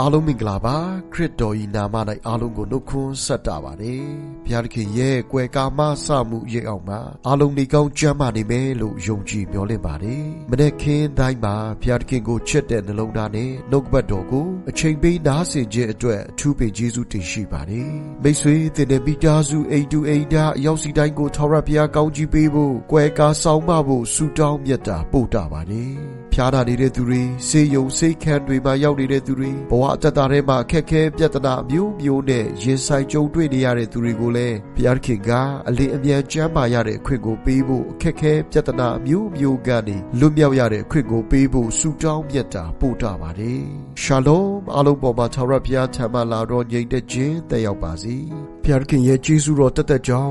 အားလုံးမင်္ဂလာပါခရစ်တော်ဤနာမ၌အားလုံးကိုနှုတ်ခွန်းဆက်တာပါတယ်ဘုရားသခင်ရဲ့ကွယ်ကာမစမှုရိပ်အောင်မှာအားလုံးနေကောင်းကြမ်းမာနေမယ်လို့ယုံကြည်မျှော်လင့်ပါတယ်မနေ့ခင်းတိုင်းမှာဘုရားသခင်ကိုချစ်တဲ့နှလုံးသားနဲ့နှုတ်ကပတ်တော်ကိုအချိန်ပေးနားဆင်ခြင်းအတွက်အထူးပင်ကျေးဇူးတင်ရှိပါတယ်မိတ်ဆွေတင်တဲ့မိသားစုအိမ်တူအိမ်သားအရောက်စီတိုင်းကိုထောက်ရဘုရားကောင်းကြီးပေးဖို့ကွယ်ကာဆောင်မဖို့ဆုတောင်းမြတ်တာပို့တာပါတယ် ဖျားနာနေတဲ့သူတွေစေယုံစေခန်းတွေမှာရောက်နေတဲ့သူတွေဘဝအတ္တထဲမှာအခက်ခဲပြဿနာမျိုးမျိုးနဲ့ရင်ဆိုင်ကြုံတွေ့နေရတဲ့သူတွေကိုလည်းဘုရားခင်ကအလေးအမြန်ကြမ်းပါရတဲ့အခွင့်ကိုပေးဖို့အခက်ခဲပြဿနာမျိုးမျိုးကနေလွတ်မြောက်ရတဲ့အခွင့်ကိုပေးဖို့ဆုတောင်းမြတ်တာပို့တာပါတယ်ရှာလုံအားလုံးပေါ်မှာထာဝရဘုရားထံမှလာတော့ညီတဲ့ခြင်းတက်ရောက်ပါစေဘုရားခင်ရဲ့ကျေးဇူးတော်တက်တက်ကြောင်း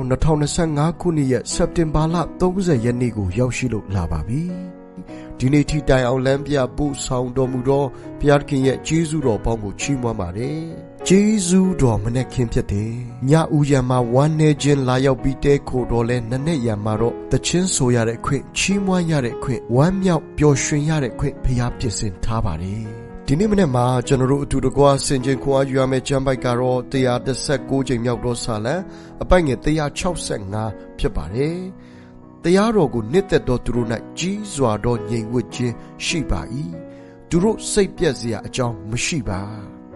2025ခုနှစ်ရဲ့စက်တင်ဘာလ30ရက်နေ့ကိုရောက်ရှိလို့လာပါပြီ ဒီနေ့ထိတိုင်အောင်လမ်းပြပို့ဆောင်တော်မူသောဘုရားခင်ရဲ့ကျေးဇူးတော်ပေါင်းကိုချီးမွမ်းပါတယ်။ကျေးဇူးတော်မနဲ့ခင်ဖြစ်တယ်။ညဦးရံမှာဝမ်းနေခြင်းလာရောက်ပြီးတဲခိုတော်လဲနနဲ့ရံမှာတော့တချင်းဆိုရတဲ့ခွင့်ချီးမွမ်းရတဲ့ခွင့်ဝမ်းမြောက်ပျော်ရွှင်ရတဲ့ခွင့်ဘုရားပြင်ဆင်ထားပါတယ်။ဒီနေ့မနေ့မှာကျွန်တော်တို့အတူတကွဆင်ခြင်ခွန်အားယူရမယ့်ကျမ်းပိုက်ကတော့116ချိန်မြောက်တော့ဆာလံအပိုက်ငယ်165ဖြစ်ပါတယ်။ တရားတော်ကိုနှစ်သက်တော်သူတို့၌ကြီးစွာသောငြိမ်ဝှက်ခြင်းရှိပါ၏သူတို့စိတ်ပြက်စရာအကြောင်းမရှိပါ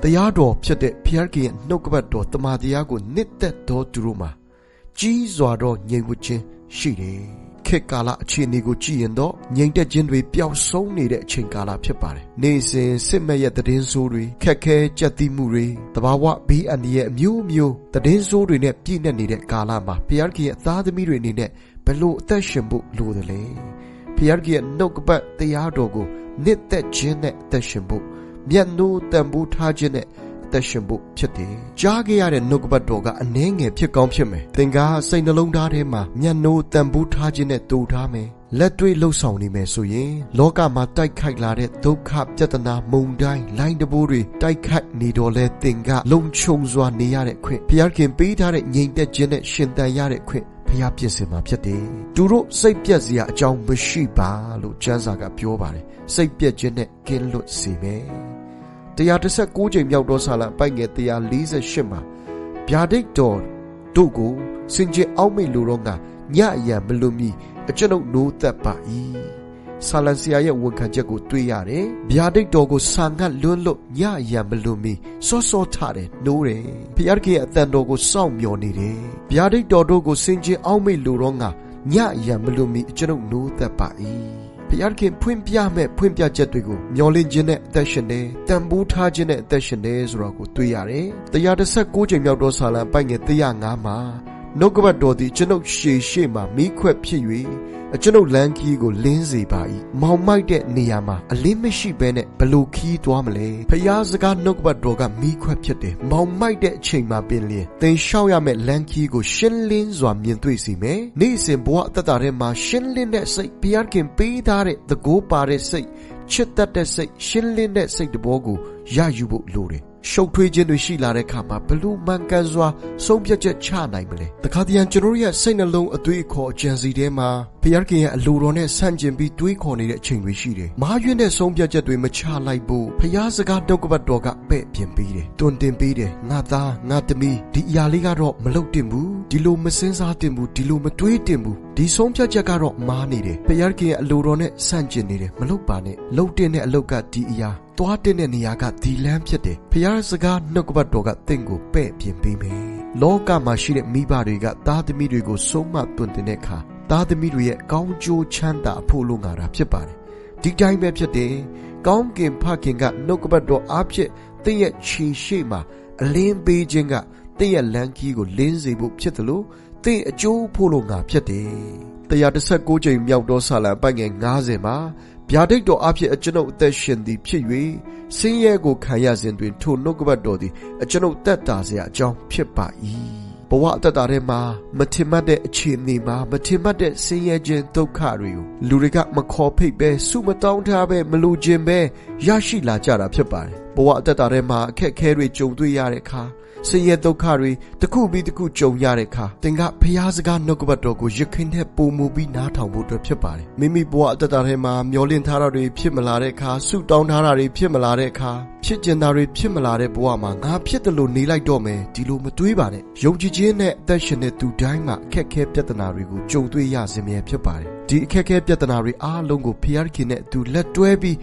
တရားတော်ဖြစ်တဲ့ဖျားခင်ရဲ့နှုတ်ကပတ်တော်တမန်တရားကိုနှစ်သက်တော်သူတို့မှာကြီးစွာသောငြိမ်ဝှက်ခြင်းရှိတယ်ခေတ်ကာလအခြေအနေကိုကြည့်ရင်တော့ငြိမ်သက်ခြင်းတွေပျောက်ဆုံးနေတဲ့အချိန်ကာလဖြစ်ပါတယ်။နေစဉ်စစ်မဲ့ရဲ့သတင်းဆိုးတွေခက်ခဲကြက်သီးမှုတွေတဘာဝဘေးအန္တရာယ်အမျိုးမျိုးသတင်းဆိုးတွေနဲ့ပြည့်နေနေတဲ့ကာလမှာဘုရားခင်ရဲ့သားသမီးတွေအနေနဲ့ ဘလို့အသက်ရှင်ဖို့လိုတယ်လဲ။ဘုရားခင်ရဲ့နှုတ်ကပတ်တရားတော်ကိုနှစ်သက်ခြင်းနဲ့အသက်ရှင်ဖို့မျက်နှိုးတန်ဖိုးထားခြင်းနဲ့သက်ရှင်ဖို့ဖြစ်တယ်။ကြားခဲ့ရတဲ့နှုတ်ကပတ်တော်ကအနှဲငယ်ဖြစ်ကောင်းဖြစ်မယ်။သင်ကစိတ်နှလုံးသားထဲမှာမျက်နှိုးတန်ဖိုးထားခြင်းနဲ့တူထားမယ်။လက်တွေ့လှုပ်ဆောင်နေမယ်ဆိုရင်လောကမှာတိုက်ခိုက်လာတဲ့ဒုက္ခပြဿနာမုန်တိုင်းလိုင်းတဘိုးတွေတိုက်ခိုက်နေတော့လဲသင်ကလုံခြုံစွာနေရတဲ့ခွင့်ဘုရားခင်ပေးထားတဲ့ငြိမ်သက်ခြင်းနဲ့ရှင်သန်ရတဲ့ခွင့် ဖျားပြင်ဆင်မှာဖြစ်တယ်။သူတို့စိတ်ပြက်စရာအကြောင်းမရှိပါလို့ကျမ်းစာကပြောပါတယ်။စိတ်ပြက်ခြင်းနဲ့ကင်းလွတ်စေမယ်။116ချိန်မြောက်သောဆာလံပိုက်ငယ်148မှာဗျာဒိတ်တော်တို့ကိုစင်ကြယ်အောက်မိတ်လိုတော့ငါညအရံမလွန်မီအကျွန်ုပ်နိုးသက်ပါ၏ ဆာလံဆရာရဲ့ဝန်ခံချက်ကိုတွေ့ရတယ်ဗျာဒိတ်တော်ကိုဆာငတ်လွန်းလို့ညအရံမလွန်မီစောစောထတယ်နိုးတယ်ဘုရားခင်ရဲ့အတန်တော်ကိုစောင့်မျှော်နေတယ်ဗျာဒိတ်တော်တို့ကိုစင်ကြယ်အောက်မိတ်လိုတော့ငါညအရံမလွန်မီအကျွန်ုပ်နိုးသက်ပါ၏ဘုရားခင်ဖွင့်ပြမဲ့ဖွင့်ပြချက်တွေကိုမျောလင့်ခြင်းနဲ့အသက်ရှင်တယ်တန်ဖိုးထားခြင်းနဲ့အသက်ရှင်တယ်ဆိုတာကိုတွေ့ရတယ်116ချိန်မြောက်သောဆာလံပိုက်ငယ်105မှာနှုတ်ကပတ်တော်သည်ကျွန်ုပ်ရှေရှေမှမိခွက်ဖြစ်၍ အကျွန်ုပ်လမ်းခီးကိုလင်းစေပါ၏မောင်မိုက်တဲ့နေရာမှာအလင်းမရှိဘဲနဲ့ဘလို့ခီးသွားမလဲဖျားစကားနှုတ်ကပတ်တော်ကမိခွက်ဖြစ်တယ်မောင်မိုက်တဲ့အချိန်မှာပင်လျင်သင်လျှောက်ရမယ့်လမ်းခီးကိုရှင်းလင်းစွာမြင်တွေ့စေမယ်နေ့စဉ်ဘဝအသက်တာထဲမှာရှင်းလင်းတဲ့စိတ်ဘုရားခင်ပေးထားတဲ့သကိုးပါတဲ့စိတ်ချစ်တတ်တဲ့စိတ်ရှင်းလင်းတဲ့စိတ်တဘောကိုရယူဖို့လိုတယ် ရှုပ်ထွေးခြင်းတွေရှိလာတဲ့အခါမှာဘလို့မှန်ကန်စွာဆုံးဖြတ်ချက်ချနိုင်မလဲတခါတည်းကျွန်တော်ရဲ့စိတ်နှလုံးအသွေးအခေါ်အကြံစီထဲမှာဘုရားခင်ရဲ့အလိုတော်နဲ့ဆန့်ကျင်ပြီးတွေးခေါ်နေတဲ့အချိန်တွေရှိတယ်။မာရွင့်တဲ့ဆုံးဖြတ်ချက်တွေမချလိုက်ဘူး။ဘုရားစကားတုတ်ကပတ်တော်ကပဲ့ပြင်ပေးတယ်။တွင်တင်ပေးတယ်။ငါသားငါသမီးဒီအရာလေးကတော့မလုပ်တင်ဘူး။ဒီလိုမစင်စားတင်ဘူး။ဒီလိုမတွေးတင်ဘူး။ဒီဆုံးဖြတ်ချက်ကတော့မားနေတယ်။ဘုရားခင်ရဲ့အလိုတော်နဲ့ဆန့်ကျင်နေတယ်။မလုပ်ပါနဲ့။လုပ်တင်တဲ့အလုပ်ကဒီအရာ သွားတဲ့နေရာကဒီလမ်းဖြစ်တယ်။ဘုရားစကားနှုတ်ကပတ်တော်ကတင့်ကိုပဲ့ပြင်ပေးမယ်။လောကမှာရှိတဲ့မိဘတွေကသားသမီးတွေကိုဆုံးမတွင်တင်တဲ့အခါသားသမီးတွေရဲ့ကောင်းကျိုးချမ်းသာဖို့လုံငါတာဖြစ်ပါတယ်။ဒီတိုင်းပဲဖြစ်တယ်။ကောင်းကင်ဖခင်ကနှုတ်ကပတ်တော်အားဖြင့်တင့်ရဲ့ခြေရှိမှာအလင်းပေးခြင်းကတင့်ရဲ့လမ်းကြီးကိုလင်းစေဖို့ဖြစ်တယ်လို့ သင်အကျိုးဖို့လို့ငါဖြစ်တယ်116ကြိမ်မြောက်သောဆာလံပိုက်ငယ်90မှာဗျာဒိတ်တော်အဖြစ်အကျွန်ုပ်အသက်ရှင်သည်ဖြစ်၍ဆင်းရဲကိုခံရစဉ်တွင်ထိုနှုတ်ကပတ်တော်သည်အကျွန်ုပ်တက်တာစရာအကြောင်းဖြစ်ပါ၏ဘဝအတ္တတာထဲမှာမထင်မှတ်တဲ့အခြေအနေမှာမထင်မှတ်တဲ့ဆင်းရဲခြင်းဒုက္ခတွေကိုလူတွေကမခေါ်ဖိတ်ပဲစုမတောင်းထားပဲမလိုချင်ပဲရရှိလာကြတာဖြစ်ပါတယ် ဘဝအသက်တာထဲမှာအခက်အခဲတွေကြုံတွေ့ရတဲ့အခါဆင်းရဲဒုက္ခတွေတစ်ခုပြီးတစ်ခုကြုံရတဲ့အခါသင်ကဖျားစကားနှုတ်ကပတ်တော်ကိုရခင်တဲ့ပုံမူပြီးနားထောင်ဖို့အတွက်ဖြစ်ပါတယ်မိမိဘဝအသက်တာထဲမှာမျောလင့်ထားတာတွေဖြစ်မလာတဲ့အခါဆုတောင်းထားတာတွေဖြစ်မလာတဲ့အခါဖြစ်ကျင်တာတွေဖြစ်မလာတဲ့ဘဝမှာငါဖြစ်တယ်လို့နေလိုက်တော့မယ်ဒီလိုမတွေးပါနဲ့ယုံကြည်ခြင်းနဲ့အသက်ရှင်တဲ့သူတိုင်းမှာအခက်အခဲပြဿနာတွေကိုကြုံတွေ့ရစမြဲဖြစ်ပါတယ်ဒီအခက်အခဲပြဿနာတွေအားလုံးကိုဖျားခင်နဲ့အတူလက်တွဲပြီး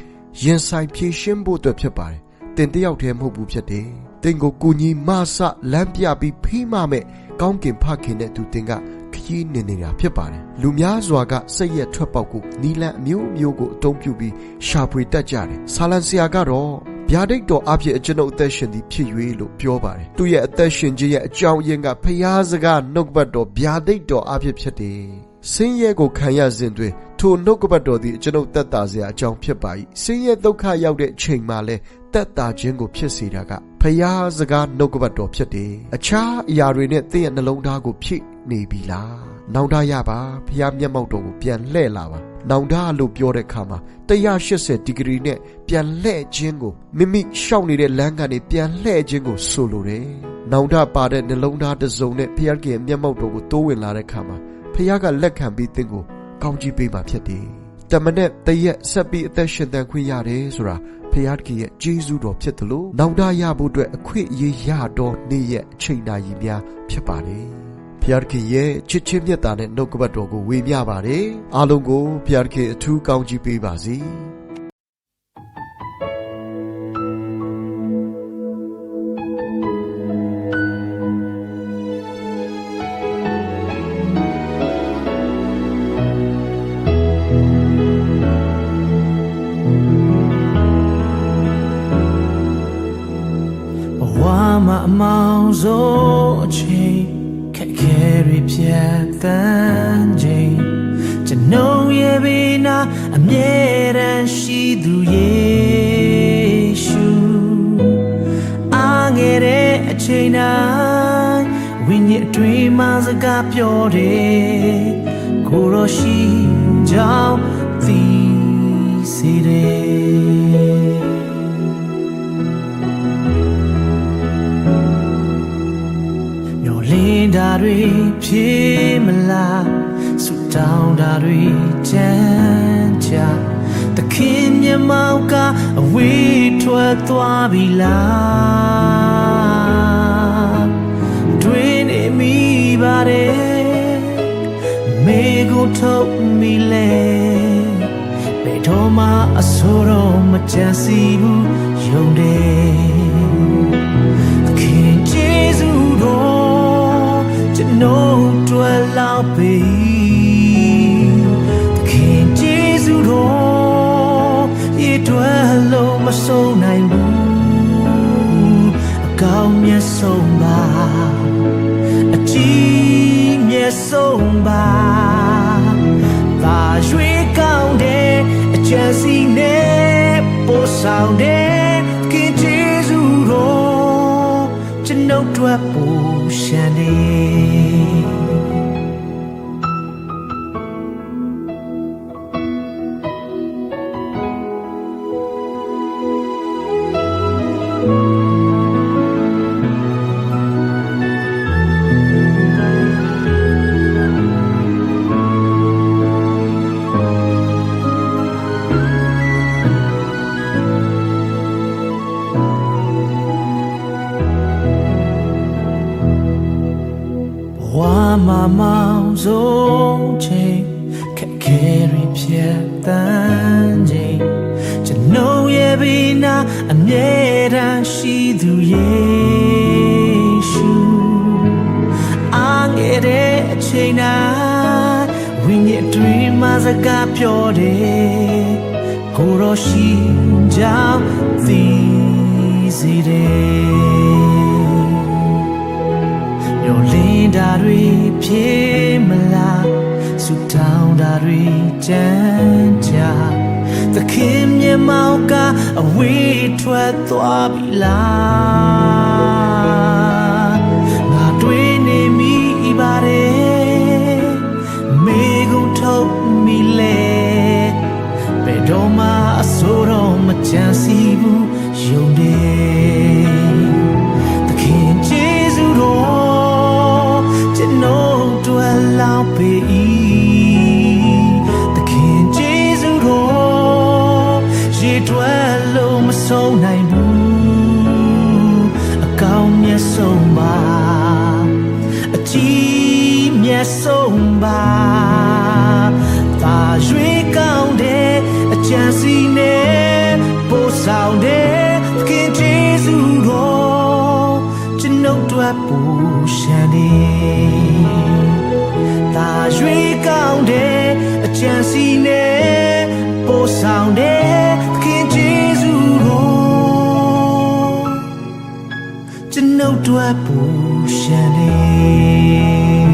ရင်ဆိုင်ဖြေရှင်းဖို့အတွက်ဖြစ်ပါတယ် တင်တယောက်တည်းမဟုတ်ဘူးဖြစ်တယ်။တင်ကိုကိုကြီးမဆလမ်းပြပြီးဖိမမဲ့ကောင်းကင်ဖခင်တဲ့သူတင်ကခရီးနေနေတာဖြစ်ပါတယ်။လူများစွာကစိတ်ရက်ထွက်ပေါက်ကိုနီလန်အမျိုးမျိုးကိုအတုံးပြုပြီးရှာဖွေတတ်ကြတယ်။ဆာလန်ဆရာကတော့ဗျာဒိတ်တော်အဖြစ်အကျွန်ုပ်အသက်ရှင်သည်ဖြစ်၍လို့ပြောပါတယ်။သူ့ရဲ့အသက်ရှင်ခြင်းရဲ့အကြောင်းရင်းကဖျားစကားနှုတ်ကပတ်တော်ဗျာဒိတ်တော်အဖြစ်ဖြစ်တယ်။ဆင်းရဲကိုခံရစဉ်တွင် ထိုနှုတ်ကပတ်တော်သည်ကျွန်ုပ်သက်သာစရာအကြောင်းဖြစ်ပါ၏ဆင်းရဲဒုက္ခရောက်တဲ့အချိန်မှာလဲသက်သာခြင်းကိုဖြစ်စေတာကဖျားစကားနှုတ်ကပတ်တော်ဖြစ်တယ်အခြားအရာတွေနဲ့သင်ရဲ့နှလုံးသားကိုဖြည့်နေပြီလားနောင်တရပါဖျားမျက်မှောက်တော်ကိုပြန်လှည့်လာပါနောင်တလို့ပြောတဲ့အခါမှာ180ဒီဂရီနဲ့ပြန်လှည့်ခြင်းကိုမိမိရှောက်နေတဲ့လမ်းကနေပြန်လှည့်ခြင်းကိုဆိုလိုတယ်နောင်တပါတဲ့နှလုံးသားတစ်စုံနဲ့ဖျားကင်မျက်မှောက်တော်ကိုတိုးဝင်လာတဲ့အခါမှာဖျားကလက်ခံပြီးသင်ကို ကောင်းကြီးပေးမှာဖြစ်တယ်။တမနဲ့တရက်ဆက်ပြီးအသက်ရှင်တန်ခွင့်ရတယ်ဆိုတာဖျားတခင်ရဲ့ကျေးဇူးတော်ဖြစ်တယ်လို့နောင်တရဖို့အတွက်အခွင့်အရေးရတော့နေ့ရက်အချိန်နာရီများဖြစ်ပါတယ်။ဖျားတခင်ရဲ့ချစ်ချင်းမြတ်တာနဲ့နှုတ်ကပတ်တော်ကိုဝေမျှပါတယ်။အားလုံးကိုဖျားတခင်အထူးကောင်းကြီးပေးပါစေ။ ဘဝမှာအမောင်ဆုံးအချိန်ခက်ခဲတွေဖြတ်တန်းချိန်ကျွန်ုပ်ရဲ့ဘေးနာအမြဲတမ်းရှိသူယေရှုအားငယ်တဲ့အချိန်တိုင်းဝိညာဉ်အတွင်းမှာစကားပြောတယ်ကိုယ်တော်ရှိကြောင်းသိစေတယ် င်းတာတွေဖြေမလားဆူတောင်းတာတွေကြမ်းကြသခင်မျက်မှောက်ကအဝေးထွက်သွားပြီလားတွင်နေမိပါတယ်မေကိုထုတ်မိလဲဘယ်တော့မှအဆိုးတော့မကြံစီဘူးယုံတယ် ပြီသခင်ကျေးဇူးတော်ရေတွက်လို့မဆုံးနိုင်ဘူးအကောင်းမြတ်ဆုံးပါအကြီးမြတ်ဆုံးပါသာရွှေကောင်းတဲ့အကျဉ်းစီနဲ့ပို့ဆောင်တဲ့သခင်ကျေးဇူးတော်ကျွန်ုပ်တို့ပူရှန်နေ မှာမောင်ဆုံးချိန်ခက်ခဲရဖြတ်တန်းချိန်ကျွန်ုပ်ရဲ့ဘေးနာအမြဲတမ်းရှိသူယေရှုအားငယ်တဲ့အချိန်တိုင်းဝိညာဉ်အတွင်းမှာစကားပြောတယ်ကိုယ်တော်ရှိကြောင်းသိစေတယ် မျောလင်းတာတွေဖြေမလားဆူတောင်းတာတွေကြမ်းကြသခင်မျက်မှောက်ကအဝေးထွက်သွားပြီလားငါတွေ့နေမိပါတယ်မေကုန်ထုတ်မိလေဘယ်တော့မှအဆိုးတော့မကြံစီဘူးယယုံတယ် တို့လောက်ပေ၏သခင်ကျေးဇူးတော်ရေတွက်လို့မဆုံးနိုင်ဘူးအကောင်းမြတ်ဆုံးပါအကြီးမြတ်ဆုံးပါသာရွေးကောင်းတဲ့အကြံစီနဲ့ပို့ဆောင်တဲ့သခင်ကျေးဇူးတော်ကျွန်ုပ်တို့ပူရှန်တယ် သာရွေးကောင်းတဲ့အကြံစီနဲ့ပို့ဆောင်တဲ့သခင်ကျေးဇူးတော်ကျွန်ုပ်တို့ပူရှန်တယ်